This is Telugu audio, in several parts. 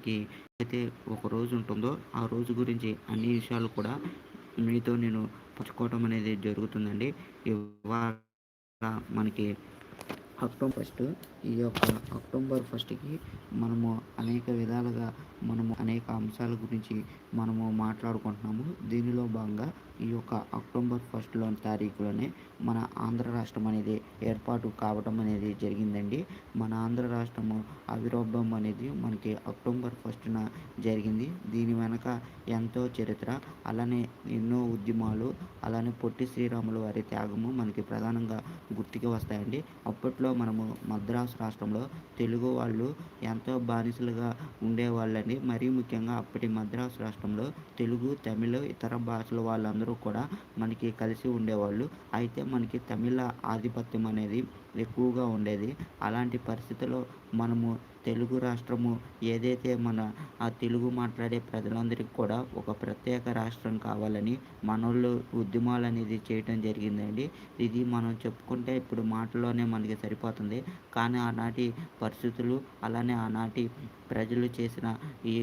కి అయితే ఒక రోజు ఉంటుందో ఆ రోజు గురించి అన్ని విషయాలు కూడా మీతో నేను పంచుకోవటం అనేది జరుగుతుందండి. ఇవాళ మనకి అక్టోబర్ ఫస్ట్ ఈ యొక్క అక్టోబర్ ఫస్ట్కి మనము అనేక విధాలుగా మనము అనేక అంశాల గురించి మనము మాట్లాడుకుంటున్నాము. దీనిలో భాగంగా ఈ యొక్క అక్టోబర్ ఫస్ట్లోని తారీఖులోనే మన ఆంధ్ర రాష్ట్రం అనేది ఏర్పాటు కావటం అనేది జరిగిందండి. మన ఆంధ్ర రాష్ట్రము అవిరోభం అనేది మనకి అక్టోబర్ ఫస్ట్న జరిగింది. దీని వెనక ఎంతో చరిత్ర అలానే ఎన్నో ఉద్యమాలు అలానే పొట్టి శ్రీరాములు వారి త్యాగము మనకి ప్రధానంగా గుర్తుకు వస్తాయండి. అప్పట్లో మనము మద్రాసు రాష్ట్రంలో తెలుగు వాళ్ళు ఎంతో బానిసలుగా ఉండేవాళ్ళని మరీ ముఖ్యంగా అప్పటి మద్రాసు రాష్ట్రంలో తెలుగు తమిళ ఇతర భాషల వాళ్ళందరూ కూడా మనకి కలిసి ఉండేవాళ్ళు. అయితే మనకి తమిళ ఆధిపత్యం అనేది ఎక్కువగా ఉండేది. అలాంటి పరిస్థితుల్లో మనము తెలుగు రాష్ట్రము ఏదైతే మన ఆ తెలుగు మాట్లాడే ప్రజలందరికీ కూడా ఒక ప్రత్యేక రాష్ట్రం కావాలని మనోళ్ళు ఉద్యమాలు అనేది చేయటం జరిగిందండి. ఇది మనం చెప్పుకుంటే ఇప్పుడు మాటల్లోనే మనకి సరిపోతుంది. కానీ ఆనాటి పరిస్థితులు అలానే ఆనాటి ప్రజలు చేసిన ఈ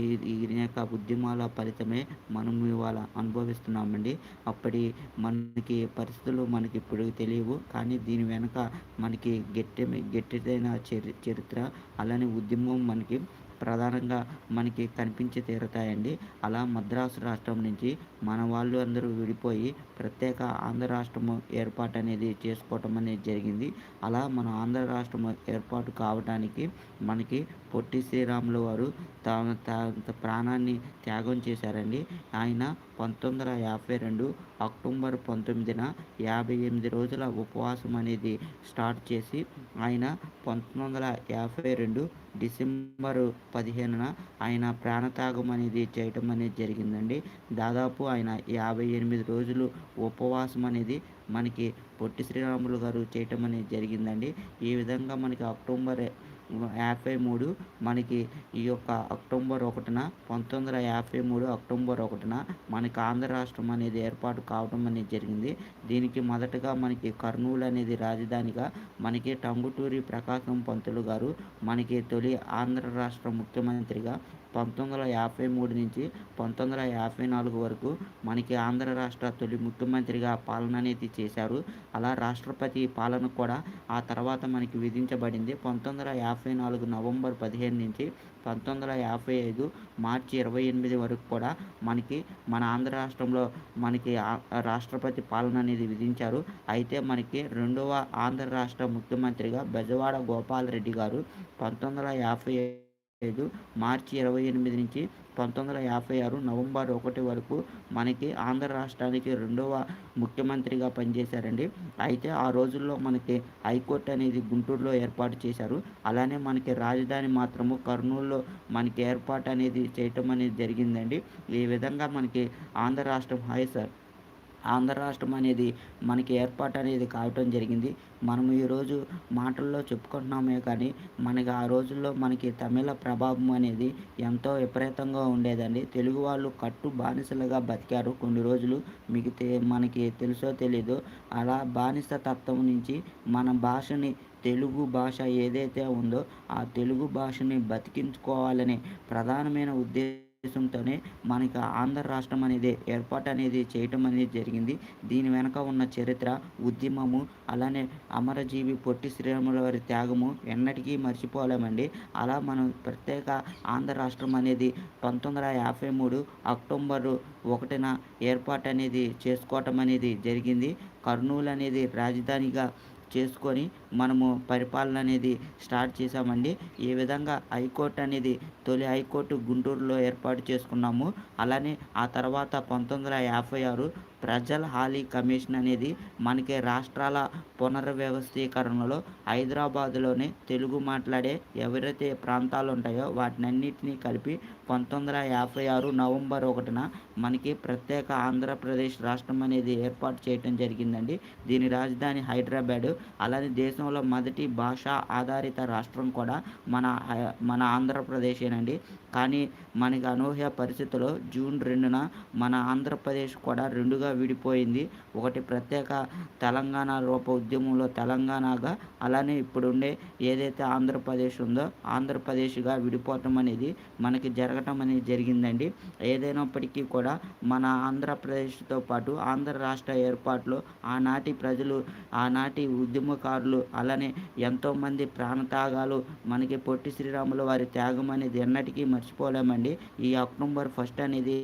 యొక్క ఉద్యమాల ఫలితమే మనం ఇవాళ అనుభవిస్తున్నామండి. అప్పటి మనకి పరిస్థితులు మనకి ఇప్పుడు తెలియవు. కానీ దీని వెనక మనకి గట్టి గట్టిదైన చరి చరిత్ర అలానే ఉద్యమం మనకి ప్రధానంగా మనకి కనిపించి తీరుతాయండి. అలా మద్రాసు రాష్ట్రం నుంచి మన వాళ్ళు అందరూ విడిపోయి ప్రత్యేక ఆంధ్ర రాష్ట్రము ఏర్పాటు అనేది చేసుకోవటం అనేది జరిగింది. అలా మన ఆంధ్ర రాష్ట్రం ఏర్పాటు కావడానికి మనకి పొట్టి శ్రీరాములు వారు తన త ప్రాణాన్ని త్యాగం చేశారండి. ఆయన పంతొమ్మిది వందల యాభై రెండు అక్టోబర్ పంతొమ్మిదిన యాభై ఎనిమిది రోజుల ఉపవాసం అనేది స్టార్ట్ చేసి ఆయన పంతొమ్మిది వందల యాభై రెండు డిసెంబరు పదిహేనున ఆయన ప్రాణత్యాగం అనేది చేయటం అనేది జరిగిందండి. దాదాపు ఆయన యాభై ఎనిమిది రోజులు ఉపవాసం అనేది మనకి పొట్టి శ్రీరాములు గారు చేయటం అనేది జరిగిందండి. ఈ విధంగా మనకి అక్టోబర్ యాభై మూడు మనకి ఈ యొక్క అక్టోబర్ ఒకటిన పంతొమ్మిది వందల యాభై మూడు అక్టోబర్ ఒకటిన మనకి ఆంధ్ర రాష్ట్రం అనేది ఏర్పాటు కావడం అనేది జరిగింది. దీనికి మొదటగా మనకి కర్నూలు అనేది రాజధానిగా మనకి టంగుటూరి ప్రకాశం పంతులు గారు మనకి తొలి ఆంధ్ర రాష్ట్ర ముఖ్యమంత్రిగా పంతొమ్మిది వందల యాభై మూడు నుంచి పంతొమ్మిది వందల యాభై నాలుగు వరకు మనకి ఆంధ్ర రాష్ట్ర తొలి ముఖ్యమంత్రిగా పాలన అనేది చేశారు. అలా రాష్ట్రపతి పాలన కూడా ఆ తర్వాత మనకి విధించబడింది. పంతొమ్మిది వందల యాభై నాలుగు నవంబర్ పదిహేను నుంచి పంతొమ్మిది వందల యాభై ఐదు మార్చి ఇరవై ఎనిమిది వరకు కూడా మనకి మన ఆంధ్ర రాష్ట్రంలో మనకి రాష్ట్రపతి పాలన అనేది విధించారు. అయితే మనకి రెండవ ఆంధ్ర రాష్ట్ర ముఖ్యమంత్రిగా బెజవాడ గోపాలరెడ్డి గారు పంతొమ్మిది వందల యాభై లేదు. మార్చి ఇరవై ఎనిమిది నుంచి పంతొమ్మిది వందల యాభై ఆరు నవంబర్ ఒకటి వరకు మనకి ఆంధ్ర రాష్ట్రానికి రెండవ ముఖ్యమంత్రిగా పనిచేశారండి. అయితే ఆ రోజుల్లో మనకి హైకోర్టు అనేది గుంటూరులో ఏర్పాటు చేశారు. అలానే మనకి రాజధాని మాత్రము కర్నూలులో మనకి ఏర్పాటు అనేది చేయటం అనేది జరిగిందండి. ఈ విధంగా మనకి ఆంధ్ర రాష్ట్రం హాయ్ సార్ ఆంధ్ర రాష్ట్రం అనేది మనకి ఏర్పాటు అనేది కావటం జరిగింది. మనం ఈరోజు మాటల్లో చెప్పుకుంటున్నామే కానీ మనకి ఆ రోజుల్లో మనకి తమిళ ప్రభావం అనేది ఎంతో విపరీతంగా ఉండేదండి. తెలుగు వాళ్ళు కట్టు బానిసలుగా బతికారు కొన్ని రోజులు. మీకు మనకి తెలుసో తెలీదు అలా బానిస తత్వం నుంచి మన భాషని తెలుగు భాష ఏదైతే ఉందో ఆ తెలుగు భాషని బతికించుకోవాలనే ప్రధానమైన ఉద్దేశం ఉద్దేశంతోనే మనకి ఆంధ్ర రాష్ట్రం అనేది ఏర్పాటు అనేది చేయటం అనేది జరిగింది. దీని వెనక ఉన్న చరిత్ర ఉద్యమము అలానే అమరజీవి పొట్టి శ్రీరాముల వారి త్యాగము ఎన్నటికీ మర్చిపోలేమండి. అలా మనం ప్రత్యేక ఆంధ్ర రాష్ట్రం అనేది పంతొమ్మిది వందల యాభై మూడు అక్టోబర్ ఒకటిన ఏర్పాటు అనేది చేసుకోవటం అనేది జరిగింది. కర్నూలు అనేది రాజధానిగా చేసుకొని మనము పరిపాలన అనేది స్టార్ట్ చేసామండి ఈ విధంగా హైకోర్టు అనేది తొలి హైకోర్టు గుంటూరులో ఏర్పాటు చేసుకున్నాము. అలానే ఆ తర్వాత పంతొమ్మిది వందల యాభై ఆరు ప్రజల హాలీ కమిషన్ అనేది మనకి రాష్ట్రాల పునర్వ్యవస్థీకరణలో హైదరాబాదులోనే తెలుగు మాట్లాడే ఎవరైతే ప్రాంతాలు ఉంటాయో వాటినన్నిటినీ కలిపి పంతొమ్మిది వందల యాభై ఆరు నవంబర్ ఒకటిన మనకి ప్రత్యేక ఆంధ్రప్రదేశ్ రాష్ట్రం అనేది ఏర్పాటు చేయటం జరిగిందండి. దీని రాజధాని హైదరాబాదు. అలానే దేశంలో మొదటి భాషా ఆధారిత రాష్ట్రం కూడా మన మన ఆంధ్రప్రదేశేనండి. కానీ మనకి అనూహ్య పరిస్థితుల్లో జూన్ రెండున మన ఆంధ్రప్రదేశ్ కూడా రెండుగా విడిపోయింది. ఒకటి ప్రత్యేక తెలంగాణ రూప ఉద్యమంలో తెలంగాణగా అలానే ఇప్పుడుండే ఏదైతే ఆంధ్రప్రదేశ్ ఉందో ఆంధ్రప్రదేశ్గా విడిపోవటం అనేది మనకి జరగటం అనేది జరిగిందండి. ఏదైనప్పటికీ కూడా మన ఆంధ్రప్రదేశ్తో పాటు ఆంధ్ర రాష్ట్ర ఏర్పాటులో ఆనాటి ప్రజలు ఆనాటి ఉద్యమకారులు అలానే ఎంతోమంది ప్రాణత్యాగాలు మనకి పొట్టి శ్రీరాములు వారి త్యాగం అనేది ఎన్నటికీ మర్చిపోలేమండి. ఈ అక్టోబర్ ఫస్ట్ అనేది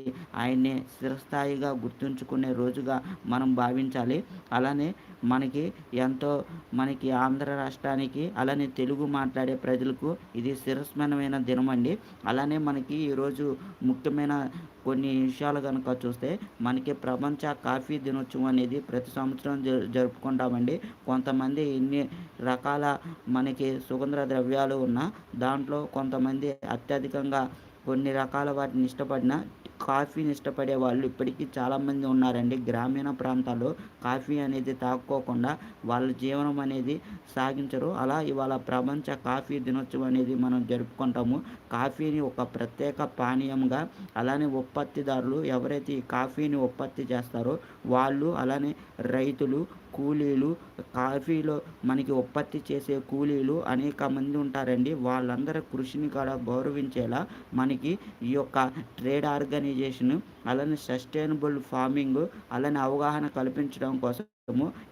ఆయన్ని స్థిరస్థాయిగా గుర్తుంచుకునే రోజుగా మనం భావించాలి. అలానే మనకి ఎంతో మనకి ఆంధ్ర రాష్ట్రానికి అలానే తెలుగు మాట్లాడే ప్రజలకు ఇది శిరస్మరణమైన దినం అండి అలానే మనకి ఈరోజు ముఖ్యమైన కొన్ని విషయాలు కనుక చూస్తే మనకి ప్రపంచ కాఫీ దినోత్సవం అనేది ప్రతి సంవత్సరం జరుపుకుంటామండి. కొంతమంది ఎన్ని రకాల మనకి సుగంధ ద్రవ్యాలు ఉన్నా దాంట్లో కొంతమంది అత్యధికంగా కొన్ని రకాల వాటిని ఇష్టపడిన కాఫీని ఇష్టపడే వాళ్ళు ఇప్పటికీ చాలామంది ఉన్నారండి. గ్రామీణ ప్రాంతాల్లో కాఫీ అనేది తాక్కోకుండా వాళ్ళ జీవనం అనేది సాగించరు. అలా ఇవాళ ప్రపంచ కాఫీ దినోత్సవం అనేది మనం జరుపుకుంటాము. కాఫీని ఒక ప్రత్యేక పానీయంగా అలానే ఉత్పత్తిదారులు ఎవరైతే ఈ కాఫీని ఉత్పత్తి చేస్తారో వాళ్ళు అలానే రైతులు కూలీలు కాఫీలో మనకి ఉత్పత్తి చేసే కూలీలు అనేక మంది ఉంటారండి. వాళ్ళందరి కృషిని కూడా గౌరవించేలా మనకి ఈ యొక్క ట్రేడ్ ఆర్గనైజేషన్ అలానే సస్టైనబుల్ ఫార్మింగ్ అలానే అవగాహన కల్పించడం కోసం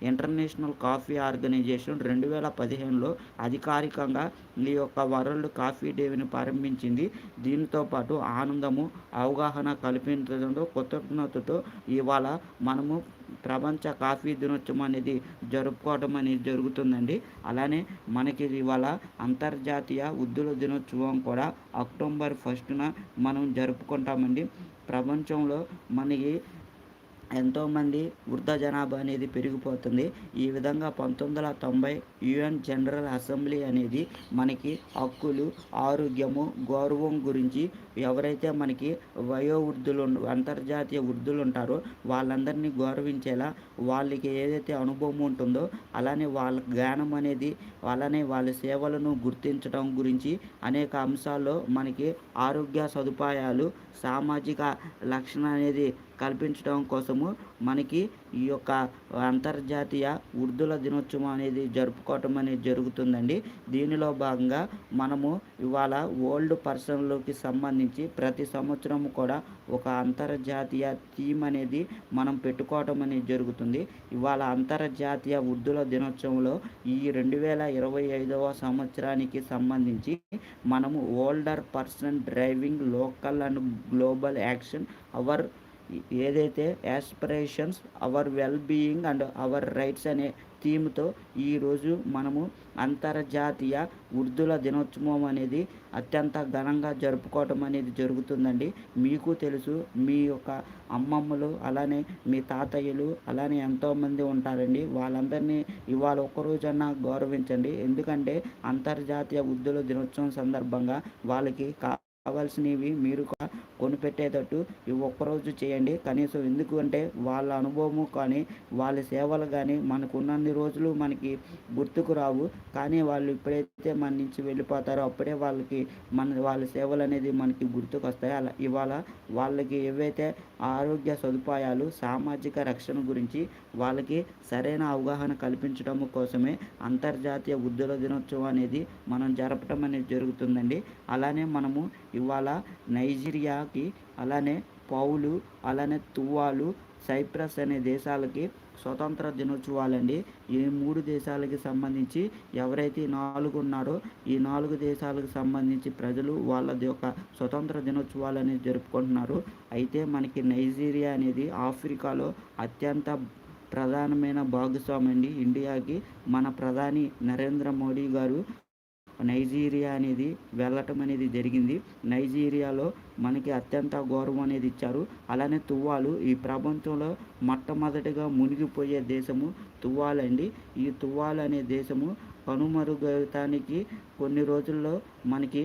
ఇంటర్నేషనల్ కాఫీ ఆర్గనైజేషన్ రెండు వేల పదిహేనులో అధికారికంగా ఈ యొక్క వరల్డ్ కాఫీ డేని ప్రారంభించింది. దీనితో పాటు ఆనందము అవగాహన కల్పించడంతో కృతజ్ఞతతో ఇవాళ మనము ప్రపంచ కాఫీ దినోత్సవం అనేది జరుపుకోవడం అనేది జరుగుతుందండి. అలానే మనకి ఇవాళ అంతర్జాతీయ వృద్ధుల దినోత్సవం కూడా అక్టోబర్ ఫస్ట్న మనం జరుపుకుంటామండి. ప్రపంచంలో మనకి ఎంతోమంది వృద్ధ జనాభా అనేది పెరిగిపోతుంది. ఈ విధంగా పంతొమ్మిది వందల తొంభై యుఎన్ జనరల్ అసెంబ్లీ అనేది మనకి హక్కులు ఆరోగ్యము గౌరవం గురించి ఎవరైతే మనకి వయో వృద్ధులు అంతర్జాతీయ వృద్ధులు ఉంటారో వాళ్ళందరినీ గౌరవించేలా వాళ్ళకి ఏదైతే అనుభవం ఉంటుందో అలానే వాళ్ళ జ్ఞానం అనేది అలానే వాళ్ళ సేవలను గుర్తించడం గురించి అనేక అంశాల్లో మనకి ఆరోగ్య సదుపాయాలు సామాజిక లక్షణ అనేది కల్పించడం కోసము మనకి ఈ యొక్క అంతర్జాతీయ వృద్ధుల దినోత్సవం అనేది జరుపుకోవటం అనేది జరుగుతుందండి. దీనిలో భాగంగా మనము ఇవాళ ఓల్డ్ పర్సన్లోకి సంబంధించి ప్రతి సంవత్సరం కూడా ఒక అంతర్జాతీయ థీమ్ అనేది మనం పెట్టుకోవటం అనేది జరుగుతుంది. ఇవాళ అంతర్జాతీయ వృద్ధుల దినోత్సవంలో ఈ రెండు వేల ఇరవై ఐదవ సంవత్సరానికి సంబంధించి మనము older person driving local and global action our ఏదైతే aspirations our well being and our rights అనే థీమ్తో ఈరోజు మనము అంతర్జాతీయ వృద్ధుల దినోత్సవం అనేది అత్యంత ఘనంగా జరుపుకోవటం అనేది జరుగుతుందండి. మీకు తెలుసు మీ యొక్క అమ్మమ్మలు అలానే మీ తాతయ్యలు అలానే ఎంతోమంది ఉంటారండి. వాళ్ళందరినీ ఇవాళ ఒక్కరోజన్నా గౌరవించండి. ఎందుకంటే అంతర్జాతీయ వృద్ధుల దినోత్సవం సందర్భంగా వాళ్ళకి కావాల్సినవి మీరు కొనిపెట్టేటట్టు ఈ ఒక్కరోజు చేయండి. కనీసం ఎందుకంటే వాళ్ళ అనుభవము కానీ వాళ్ళ సేవలు కానీ మనకున్నన్ని రోజులు మనకి గుర్తుకు రావు. కానీ వాళ్ళు ఎప్పుడైతే మన నుంచి వెళ్ళిపోతారో అప్పుడే వాళ్ళకి మన వాళ్ళ సేవలు అనేది మనకి గుర్తుకు వస్తాయి. అలా ఇవాళ వాళ్ళకి ఏవైతే ఆరోగ్య సదుపాయాలు సామాజిక రక్షణ గురించి వాళ్ళకి సరైన అవగాహన కల్పించడం కోసమే అంతర్జాతీయ వృద్ధుల దినోత్సవం అనేది మనం జరపటం అనేది జరుగుతుందండి. అలానే మనము ఇవాళ నైజీరియా నైజీరియాకి అలానే పౌలు అలానే తువ్వాలు సైప్రస్ అనే దేశాలకి స్వతంత్ర దినోత్సవాలండి. ఈ మూడు దేశాలకి సంబంధించి ఎవరైతే నాలుగు ఉన్నారో ఈ నాలుగు దేశాలకు సంబంధించి ప్రజలు వాళ్ళది యొక్క స్వతంత్ర దినోత్సవాలు అనేది జరుపుకుంటున్నారు. అయితే మనకి నైజీరియా అనేది ఆఫ్రికాలో అత్యంత ప్రధానమైన భాగస్వామి అండి. ఇండియాకి మన ప్రధాని నరేంద్ర మోడీ గారు నైజీరియా అనేది వెళ్ళటం అనేది జరిగింది. నైజీరియాలో మనకి అత్యంత గౌరవం అనేది ఇచ్చారు. అలానే తువ్వాలు ఈ ప్రపంచంలో మొట్టమొదటిగా మునిగిపోయే దేశము తువ్వాలండి ఈ తువ్వాలు అనే దేశము కనుమరుగటానికి కొన్ని రోజుల్లో మనకి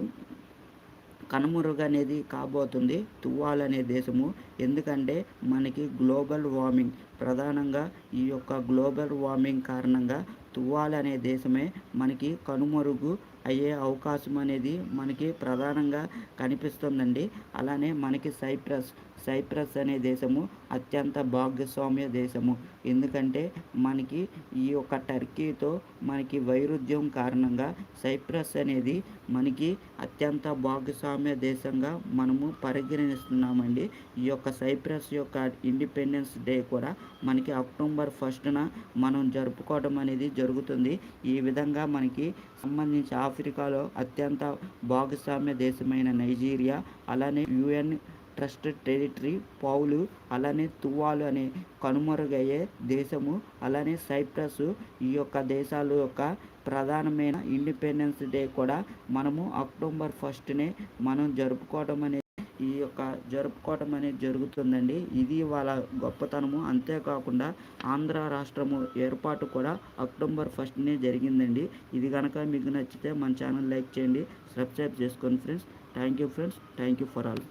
కనుమరుగు అనేది కాబోతుంది. తువ్వాలనే అనే దేశము. ఎందుకంటే మనకి గ్లోబల్ వార్మింగ్ ప్రధానంగా ఈ యొక్క గ్లోబల్ వార్మింగ్ కారణంగా తువ్వాలు అనే దేశమే మనకి కనుమరుగు అయ్యే అవకాశం అనేది మనకి ప్రధానంగా కనిపిస్తుందండి. అలానే మనకి సైప్రస్ సైప్రస్ అనే దేశము అత్యంత భాగస్వామ్య దేశము. ఎందుకంటే మనకి ఈ యొక్క టర్కీతో మనకి వైరుధ్యం కారణంగా సైప్రస్ అనేది మనకి అత్యంత భాగస్వామ్య దేశంగా మనము పరిగణిస్తున్నామండి. ఈ యొక్క సైప్రస్ యొక్క ఇండిపెండెన్స్ డే కూడా మనకి అక్టోబర్ ఫస్ట్న మనం జరుపుకోవడం అనేది జరుగుతుంది. ఈ విధంగా మనకి సంబంధించి ఆఫ్రికాలో అత్యంత భాగస్వామ్య దేశమైన నైజీరియా అలానే యుఎన్ ట్రస్ట్ టెరిటరీ పౌలు అలానే తువాలు అనే కనుమరుగయ్యే దేశము అలానే సైప్రస్ ఈ యొక్క దేశాల యొక్క ప్రధానమైన ఇండిపెండెన్స్ డే కూడా మనము అక్టోబర్ ఫస్ట్నే మనం జరుపుకోవడం అనేది ఈ యొక్క జరుపుకోవటం అనేది జరుగుతుందండి. ఇది వాళ్ళ గొప్పతనము. అంతేకాకుండా ఆంధ్ర రాష్ట్రము ఏర్పాటు కూడా అక్టోబర్ ఫస్ట్నే జరిగిందండి. ఇది కనుక మీకు నచ్చితే మన ఛానల్ లైక్ చేయండి సబ్స్క్రైబ్ చేసుకోండి friends. Thank you friends. Thank you for all.